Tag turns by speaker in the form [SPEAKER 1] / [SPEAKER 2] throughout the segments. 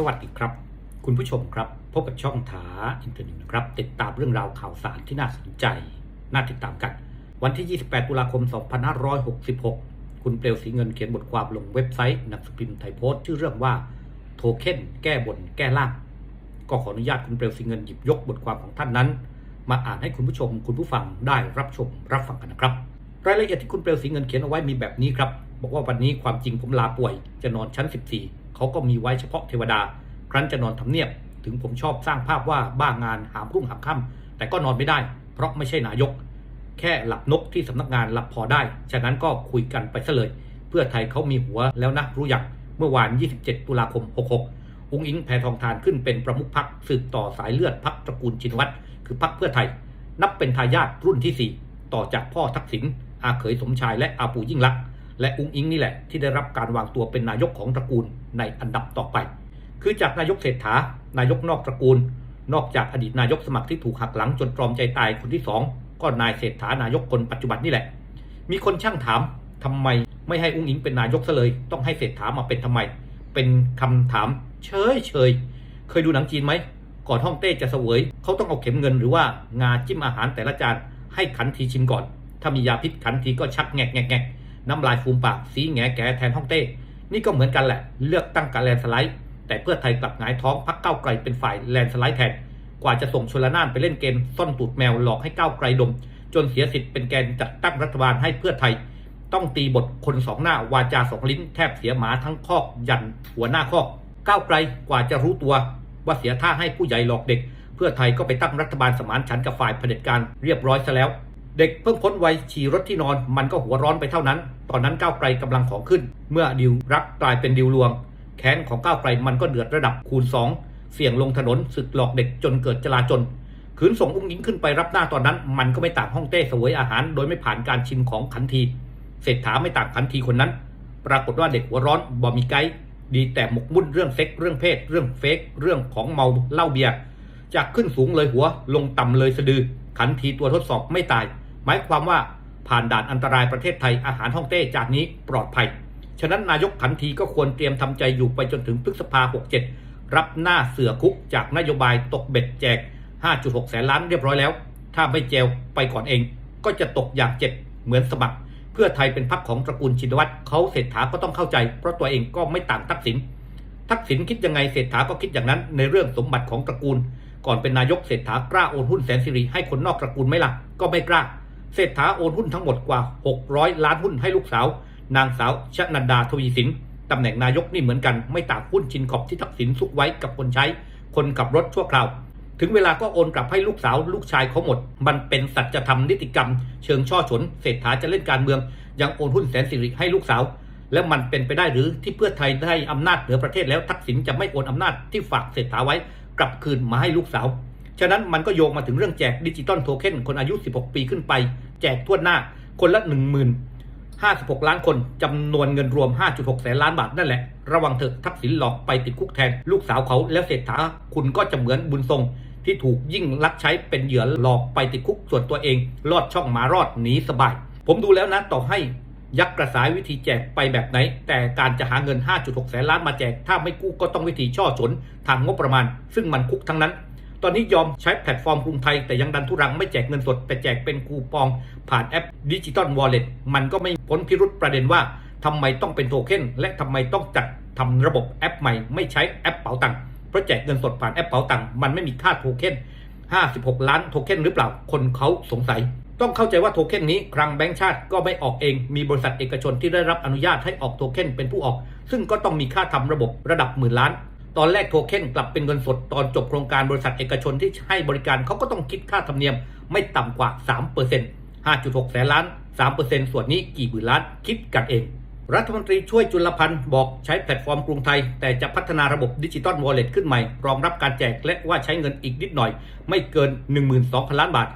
[SPEAKER 1] สวัสดีครับ คุณผู้ชมครับ พบกับช่องถาอินเทอร์เน็ตนะครับ ติดตามเรื่องราวข่าวสารที่น่าสนใจ น่าติดตามกัน วันที่ 28 ตุลาคม 2566 คุณเปลวสีเงินเขียนบทความลงเว็บไซต์หนังสือพิมพ์ไทยโพสต์ชื่อเรื่องว่าโทเค็นแก้บนแก้ล่าง ก็ขออนุญาตคุณเปลวสีเงินหยิบยกบทความของท่านนั้น มาอ่านให้คุณผู้ชม คุณผู้ฟังได้รับชมรับฟังกันนะครับ รายละเอียดที่คุณเปลวสีเงินเขียนเอาไว้มีแบบนี้ครับบอกว่าวันนี้ความจริงผมลาป่วยจะนอนชั้น 14 เขาก็มีไว้เฉพาะเทวดา ครั้นจะนอนทำเนียบ ถึงผมชอบสร้างภาพว่าบ้างานหามรุ่งหามค่ำแต่ก็นอนไม่ได้ เพราะไม่ใช่นายก แค่หลับนกที่สำนักงานหลับพอได้ ฉะนั้นก็คุยกันไปซะเลย เพื่อไทยเขามีหัวแล้วนะรู้อย่างเมื่อวาน 27 ตุลาคม 66 อุ้งอิงแพทองทานขึ้นเป็นประมุขพักสืบต่อสายเลือดพักตระกูลชินวัตรคือพักเพื่อไทย นับเป็นทายาทรุ่นที่ 4 ต่อจากพ่อทักษิณอาเขยสมชายและอาปูยิ่งลักษณ์ และอุ้งอิงนี่แหละที่ได้รับการวางตัวเป็นนายกของตระกูลในอันดับต่อไป คือจากนายกเศรษฐานายกนอกตระกูล นอกจากอดีตนายกสมัครที่ถูกหักหลังจนตรอมใจตายคนที่สองก็นายเศรษฐานายกคนปัจจุบันนี่แหละ มีคนช่างถามทำไมไม่ให้อุ้งอิงเป็นนายกซะเลย ต้องให้เศรษฐามาเป็นทำไม เป็นคำถามเฉยเฉยเคยดูหนังจีนไหมก่อนฮ่องเต้จะเสวยเขาต้องเอาเข็มเงินหรือว่างาจิ้มอาหารแต่ละจานให้ขันทีชิมก่อน ถ้ามียาพิษขันทีก็ชักแงกแงกแงก น้ำลายฟูมปากสีแงแกแทนฮ่องเต้ นี่ก็เหมือนกันแหละ เลือกตั้งกับแลนสไลด์ แต่เพื่อไทยกลับหงายท้องพักเก้าไกลเป็นฝ่ายแลนสไลด์แทน กว่าจะส่งชลนานไปเล่นเกมซ่อนตูดแมวหลอกให้ก้าวไกลดม จนเสียสิทธิ์เป็นแกนจัดตั้งรัฐบาลให้เพื่อไทย ต้องตีบทคนสองหน้าวาจาสองลิ้นแทบเสียหมาทั้งคอกยันหัวหน้าคอกก้าวไกลกว่าจะรู้ตัวว่าเสียท่าให้ผู้ใหญ่หลอกเด็ก เพื่อไทยก็ไปตั้งรัฐบาลสมานฉันกับฝ่ายเผด็จการเรียบร้อยซะแล้ว เด็กเพิ่งพ้นวัยฉี่รถที่นอน มันก็หัวร้อนไปเท่านั้น ตอนนั้นก้าวไกลกำลังของขึ้น เมื่อดิวรักกลายเป็นดิวลวง แค้นของก้าวไกลมันก็เดือดระดับคูณสองเสี่ยงลงถนนศึกหลอกเด็กจนเกิดจลาจลขืนส่งอุ้งอิงขึ้นไปรับหน้าตอนนั้น มันก็ไม่ต่างห้องเต้เสวยอาหาร โดยไม่ผ่านการชิมของขันทีเศรษฐาไม่ต่างขันทีคนนั้น ปรากฏว่าเด็กหัวร้อนบ่มีไกด์ดีแต่หมกมุ่นเรื่องเซ็กเรื่องเพศ เรื่องเฟกเรื่องของเมาเหล้าเบียร์จากขึ้นสูงเลยหัวลงต่ำเลยสะดือ ขันทีตัวทดสอบไม่ตาย หมายความว่าผ่านด่านอันตรายประเทศไทยอาหารห้องเต้จากนี้ปลอดภัย ฉะนั้นนายกขันทีก็ควรเตรียมทำใจอยู่ไปจนถึงพฤษภา 67 รับหน้าเสือคุกจากนโยบายตกเบ็ดแจก 5.6 แสนล้านเรียบร้อยแล้ว ถ้าไม่เจลไปก่อนเอง ก็จะตกอย่างเจ็บเหมือนสมัคร เพื่อไทยเป็นพรรคของตระกูลชินวัตรเขาเศรษฐาก็ต้องเข้าใจ เพราะตัวเองก็ไม่ต่างทักษิณทักษิณคิดยังไงเศรษฐาก็คิดอย่างนั้นในเรื่องสมบัติของตระกูล ก่อนเป็นนายกเศรษฐากล้าโอนหุ้นแสนสิริให้คนนอกตระกูลไหมล่ะก็ไม่กล้า เศรษฐาโอนหุ้นทั้งหมดกว่า 600 ล้านหุ้นให้ลูกสาว นางสาวชนันดาทวีสินตำแหน่งนายกนี่เหมือนกันไม่ต่างหุ้นชินขอบที่ทักษิณซุกไว้กับคนใช้ คนขับรถชั่วคราว ถึงเวลาก็โอนกลับให้ลูกสาวลูกชายเขาหมด มันเป็นสัจธรรมนิติกรรม เชิงช่อฉนเศรษฐาจะเล่นการเมือง ยังโอนหุ้นแสนสิริให้ลูกสาว แล้วมันเป็นไปได้หรือที่เพื่อไทยได้อำนาจเหนือประเทศแล้วทักษิณจะไม่โอนอำนาจที่ฝากเศรษฐาไว้กลับคืนมาให้ลูกสาว ฉะนั้นมันก็โยงมาถึงเรื่องแจกดิจิตอลโทเค็นคนอายุ 16 ปีขึ้นไป แจกทั่วหน้าคนละ1 0 0 0 0 56 ล้านคนจำนวนเงินรวม 5.6 แสนล้านบาทนั่นแหละ ระวังเถอะทักษิณหลอกไปติดคุกแทน ลูกสาวเขาแล้วเศรษฐาคุณก็จะเหมือนบุญทรง ที่ถูกยิ่งลักใช้เป็นเหยื่อหลอกไปติดคุกส่วนตัวเองรอดช่องมารอดหนีสบาย ผมดูแล้วนะต่อให้ยักกระสายวิธีแจกไปแบบไหน แต่การจะหาเงิน 5.6 แสนล้านมาแจก ถ้าไม่กู้ก็ต้องวิธีช่อฉนทางงบประมาณ ซึ่งมันคุกทั้งนั้น ตอนนี้ยอมใช้แพลตฟอร์มกรุงไทย แต่ยังดันทุรังไม่แจกเงินสด แต่แจกเป็นคูปองผ่านแอปดิจิตอลวอลเล็ตมันก็ไม่พ้นพิรุษประเด็นว่าทำไมต้องเป็นโทเค็นและทำไมต้องจัดทำระบบแอปใหม่ไม่ใช้แอปเป๋าตังค์เพราะแจกเงินสดผ่านแอปเป๋าตังค์มันไม่มีค่าโทเค็น56 ล้านโทเค็นหรือเปล่าคนเขาสงสัย ต้องเข้าใจว่าโทเค็นนี้คลังแบงก์ชาติก็ไม่ออกเอง มีบริษัทเอกชนที่ได้รับอนุญาตให้ออกโทเค็นเป็นผู้ออก ซึ่งก็ต้องมีค่าทำระบบระดับหมื่นล้าน ตอนแรกโทเค็นกลับเป็นเงินสดตอนจบโครงการบริษัทเอกชนที่ให้บริการเขาก็ต้องคิดค่าธรรมเนียมไม่ต่ำกว่า 3% 5.6 แสนล้าน 3%ส่วนนี้กี่หมื่นล้าน คิดกันเอง รัฐมนตรีช่วยจุลพันธ์บอกใช้แพลตฟอร์มกรุงไทย แต่จะพัฒนาระบบดิจิตอลวอลเล็ตขึ้นใหม่ รองรับการแจกและว่าใช้เงินอีกนิดหน่อย ไม่เกิน 12,000 ล้านบาท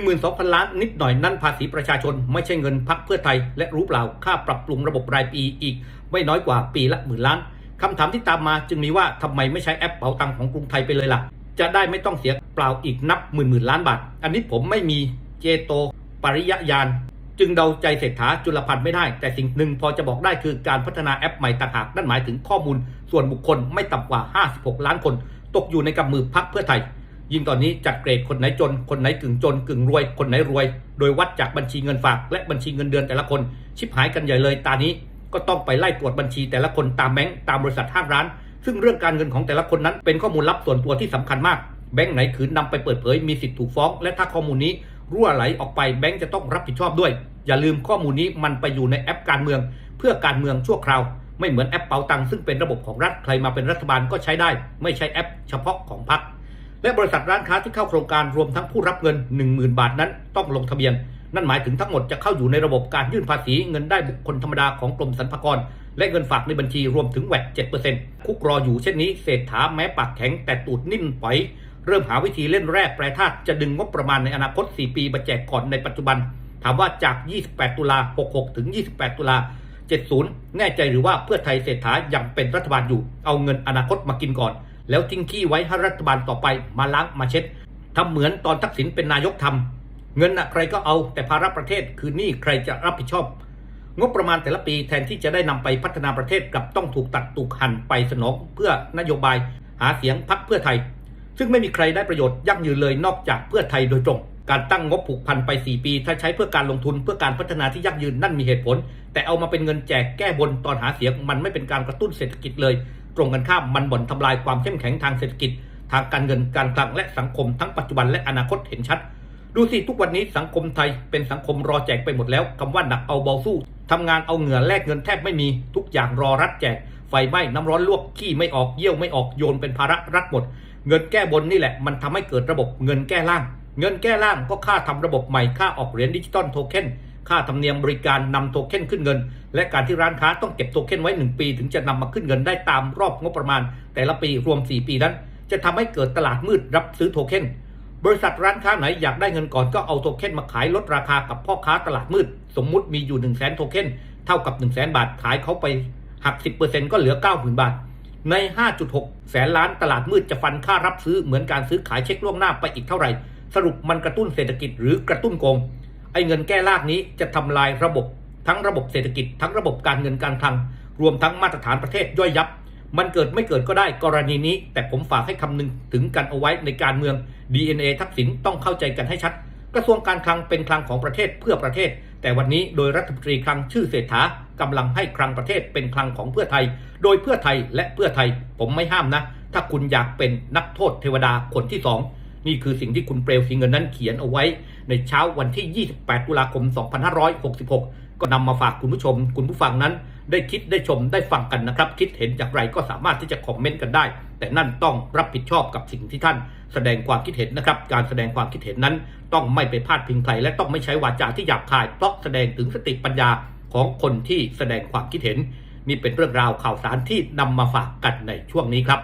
[SPEAKER 1] 12,000 ล้านนิดหน่อยนั่นภาษีประชาชน ไม่ใช่เงินพักเพื่อไทย และรู้เปล่าค่าปรับปรุงระบบรายปีอีก ไม่น้อยกว่าปีละหมื่นล้าน คำถามที่ตามมาจึงมีว่าทำไมไม่ใช้แอปเป๋าตังของกรุงไทยไปเลยล่ะ จะได้ไม่ต้องเสียเปล่าอีกนับหมื่นหมื่นล้านบาท อันนี้ผมไม่มีเจโตปริยญาณจึงเดาใจเศรษฐาจุลพันธ์ไม่ได้ แต่สิ่งหนึ่งพอจะบอกได้คือการพัฒนาแอปใหม่ต่างหากนั่นหมายถึงข้อมูล ส่วนบุคคลไม่ต่ำกว่า 56 ล้านคน ตกอยู่ในกำมือพักเพื่อไทย ยิ่งตอนนี้จัดเกรดคนไหนจน คนไหนกึ่งจน กึ่งรวย คนไหนรวย โดยวัดจากบัญชีเงินฝาก และบัญชีเงินเดือนแต่ละคน ชิบหายกันใหญ่เลยตานี้ ก็ต้องไปไล่ตรวจบัญชีแต่ละคนตามแบงก์ตามบริษัทห้างร้าน ซึ่งเรื่องการเงินของแต่ละคนนั้นเป็นข้อมูลลับส่วนตัวที่สำคัญมากแบงก์ไหนขืนนำไปเปิดเผยมีสิทธิ์ถูกฟ้อง และถ้าข้อมูลนี้รั่วไหลออกไปแบงก์จะต้องรับผิดชอบด้วย อย่าลืมข้อมูลนี้มันไปอยู่ในแอปการเมือง เพื่อการเมืองชั่วคราว ไม่เหมือนแอปเป๋าตังค์ซึ่งเป็นระบบของรัฐใครมาเป็นรัฐบาลก็ใช้ได้ ไม่ใช่แอปเฉพาะของพรรคและบริษัทร้านค้าที่เข้าโครงการรวมทั้งผู้รับเงิน 10,000 บาทนั้นต้องลงทะเบียน นั่นหมายถึงทั้งหมดจะเข้าอยู่ในระบบการยื่นภาษีเงินได้บุคคลธรรมดาของกรมสรรพากร และเงินฝากในบัญชีรวมถึงแวด7%คุกรออยู่เช่นนี้เศรษฐาแม้ปากแข็งแต่ตูดนิ่มปล่อยเริ่มหาวิธีเล่นแร่แปรธาตุจะดึงงบประมาณในอนาคต 4 ปีมาแจกก่อนในปัจจุบัน ถามว่าจาก 28 ตุลา 66 ถึง 28 ตุลา 70 แน่ใจหรือว่าเพื่อไทยเศรษฐายังเป็นรัฐบาลอยู่ เอาเงินอนาคตมากินก่อน แล้วทิ้งขี้ไว้ให้รัฐบาลต่อไปมาล้างมาเช็ดทำเหมือนตอนทักษิณเป็นนายกทำ เงินนะใครก็เอาแต่ภาระประเทศคือหนี้ใครจะรับผิดชอบ งบประมาณแต่ละปีแทนที่จะได้นำไปพัฒนาประเทศกลับต้องถูกตัดถูกหั่นไปสนองเพื่อนโยบายหาเสียงพักเพื่อไทย ซึ่งไม่มีใครได้ประโยชน์ยั่งยืนเลยนอกจากเพื่อไทยโดยตรงการตั้งงบผูกพันไป 4 ปี ถ้าใช้เพื่อการลงทุนเพื่อการพัฒนาที่ยั่งยืนนั่นมีเหตุผล แต่เอามาเป็นเงินแจกแก้บนตอนหาเสียง มันไม่เป็นการกระตุ้นเศรษฐกิจเลย ตรงกันข้ามมันบ่นทำลายความเข้มแข็งทางเศรษฐกิจ ทางการเงินการคลังและสังคมทั้งปัจจุบันและอนาคตเห็นชัด ดูสิทุกวันนี้สังคมไทยเป็นสังคมรอแจกไปหมดแล้วคำว่าหนักเอาเบาสู้ทำงานเอาเหงื่อแลกเงินแทบไม่มีทุกอย่างรอรัฐแจก ไฟไหม้น้ำร้อนลวกขี้ไม่ออกเยี่ยวไม่ออกโยนเป็นภาระรัฐหมด เงินแก้บนนี่แหละ มันทำให้เกิดระบบเงินแก้ล่าง เงินแก้ล่างก็ค่าทำระบบใหม่ค่าออกเหรียญดิจิตอลโทเค็นค่าธรรมเนียมบริการนำโทเค็นขึ้นเงิน และการที่ร้านค้าต้องเก็บโทเค็นไว้ 1 ปี ถึงจะนำมาขึ้นเงินได้ตามรอบงบประมาณ แต่ละปีรวม 4 ปีนั้น จะทำให้เกิดตลาดมืดรับซื้อโทเค็น บริษัทร้านค้าไหนอยากได้เงินก่อนก็เอาโทเค็นมาขายลดราคากับพ่อค้าตลาดมืด สมมุติมีอยู่ 1 0 0 0 0แสนโทเค็นเท่ากับ 1 0 0 0 0แสนบาทขายเขาไปหัก 10%ก็เหลือ 90,000 บาท ใน 5.6 แสนล้านตลาดมืดจะฟันค่ารับซื้อเหมือนการซื้อขายเช็คล่วงหน้าไปอีกเท่าไหร่ สรุปมันกระตุ้นเศรษฐกิจหรือกระตุ้นโกงไอ้เงินแก้ลากนี้จะทำลายระบบ ทั้งระบบเศรษฐกิจ ทั้งระบบการเงินการคลัง รวมทั้งมาตรฐานประเทศย่อยยับ มันเกิดไม่เกิดก็ได้กรณีนี้ แต่ผมฝากให้คำนึงถึงกันเอาไว้ในการเมือง DNA ทักษิณต้องเข้าใจกันให้ชัด กระทรวงการคลังเป็นคลังของประเทศเพื่อประเทศ แต่วันนี้โดยรัฐมนตรีคลังชื่อเศรษฐากำลังให้คลังประเทศเป็นคลังของเพื่อไทย โดยเพื่อไทยและเพื่อไทย ผมไม่ห้ามนะ ถ้าคุณอยากเป็นนักโทษเทวดาคนที่สองนี่คือสิ่งที่คุณเปลวสีเงินนั้นเขียนเอาไว้ ในเช้าวันที่ 28 ตุลาคม 2566 ก็นำมาฝากคุณผู้ชม คุณผู้ฟังนั้น ได้คิดได้ชมได้ฟังกันนะครับ คิดเห็นอย่างไรก็สามารถที่จะคอมเมนต์กันได้ แต่นั่นต้องรับผิดชอบกับสิ่งที่ท่านแสดงความคิดเห็นนะครับ การแสดงความคิดเห็นนั้น ต้องไม่ไปพาดพิงใครและต้องไม่ใช้วาจาที่หยาบคายเพราะแสดงถึงสติปัญญาของคนที่แสดงความคิดเห็น นี่เป็นเรื่องราวข่าวสารที่นำมาฝากกันในช่วงนี้ครับ